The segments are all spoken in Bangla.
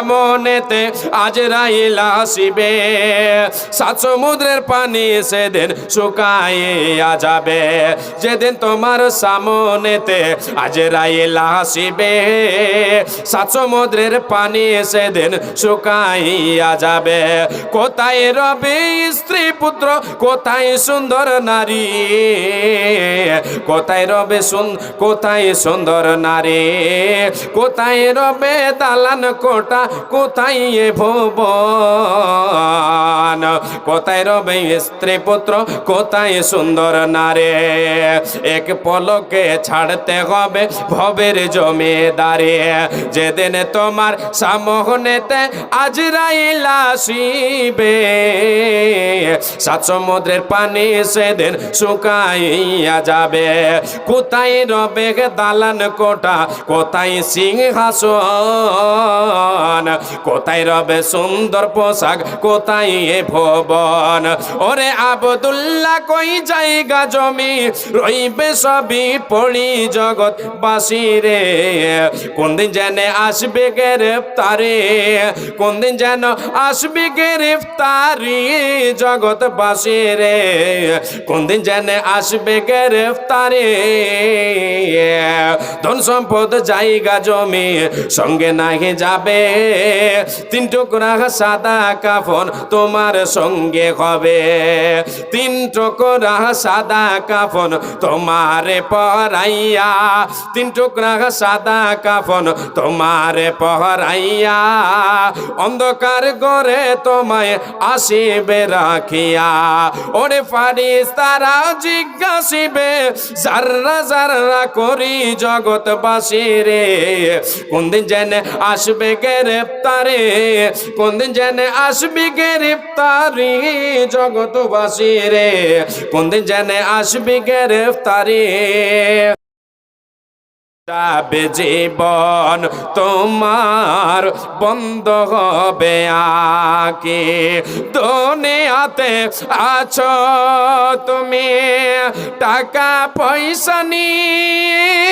মনেতে আজ রাইল আসিবে। সাত সমুদ্রের পানি সেদিন শুকাইয়া যাবে। যেদিন তোমার সামনেতে আজ রাইল আসিবে। সাত সমুদ্রের পানি সেদিন শুকাইয়া যাবে। কোথায় রবে স্ত্রী পুত্র, কোথায় সুন্দর নারী? কোথায় রবে সুন, কোথায় সুন্দর নারী? কোথায় রবে দালান কোটা কোথায় এ ভুবন? কোথায় রবে স্ত্রী পুত্র? কোথায় সুন্দর নারী? এক পলকে ছাড়তে হবে ভবের জমিদারে। যেদিন তোমার সামনেতে আজরাইল আসিবে, সাত সমুদ্রের পানি সেদিন শুকাইয়া যাবে। কোথায় রবে দালান কোটা কোথায় সিংহাসন? কোথায় রবে সুন্দর পোশাক, কোথায় এ ভবন? ওরে আবদুল্লাহ, কই জায়গা জমি? রইবে সবই পড়ি জগৎ বাসিরে কোন দিন জেনে আসবে গ্রেফতারে? কোন দিন যেন আসবে গ্রেফতারি জগৎ বাসিরে কোন দিন জেনে আসবে গ্রেফতারে? ধন সম্পদ, জায়গা জমি, সঙ্গে নাহি যাবে তিন টুকরা সাদা কাফন তোমার সঙ্গে হবে। তিন টুকরা সাদা কাফন তোমারে পরাইয়া। তিন টুকরা সাদা কাফন তোমারে পরাইয়া। অন্ধকার গড়ে তোমায় আসিবে রাখিয়া। ওরে ফারিস তারা জিজ্ঞাসিবে জাররা জাররা করি জগৎবাসী রে কোন দিন আসবে আসবে গ্রেপ্তারে? কোন দিন জেনে আসবে গ্রেপ্তারি জগৎবাসী রে? কোন দিন জেনে আসবে গ্রেপ্তারি? যাবে জীবন তোমার, বন্ধ হবে আকে দুনিয়াতে আছো তুমি, টাকা পয়সা নিয়ে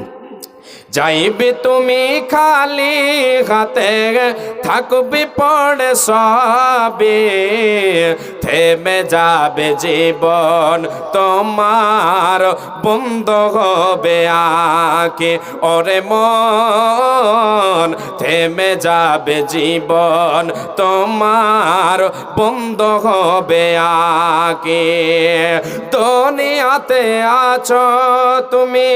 যাইবে তুমি খালি হাতে থাকবে পড়ে সবে। থেমে যাবে জীবন, তোমার বন্ধ হবে আকে। ওরে মন, থেমে যাবে জীবন, তোমার বন্ধ হবে আকে। দুনিয়াতে আছো তুমি,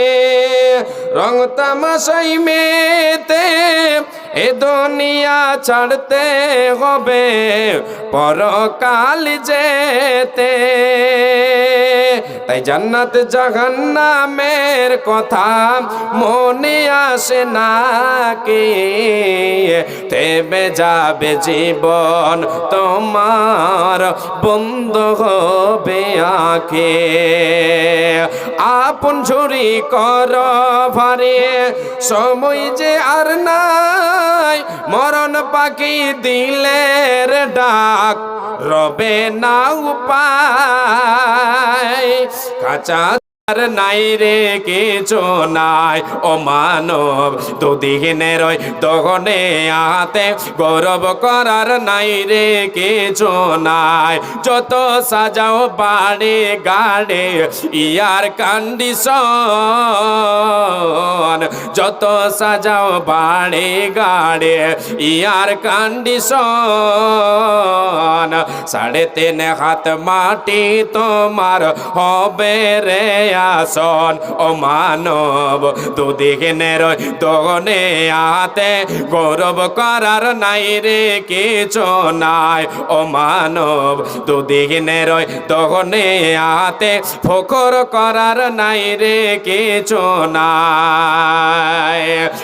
রং তামাশাই মেতে এ দুনিয়া ছাড়তে হবে, পরকাল যেতে। তাই জান্নাত জাহান্নামের কথা মনে আসে না কে? তেবে যাবে জীবন তোমার, বন্ধ হবে আঁকে আপন ঝুরি কর ভারে। সময় যে আর নাই, মরণ পাখি দিলের ডাক, রবে না উপায়। কাঁচা আর নাই রে কিছু নাই। ও মানব, দুদিনের ওই দহনে আতে গৌরব করার নাই রে কিছু নাই। যত সাজাও বাড়ি গাড়ি, ইয়ার কন্ডিশন যত সাজাও বাড়ি গাড়ি, ইয়ার কন্ডিশন সাড়ে তিন হাত মাটি তোমার হবে রে আসন, ও মানব দুদিনের দোনে আতে গৌরব করার নাই রে কিছু নাই। ও মানব দুদিনের দোনে আতে ফকর করার নাই রে কিছু নাই।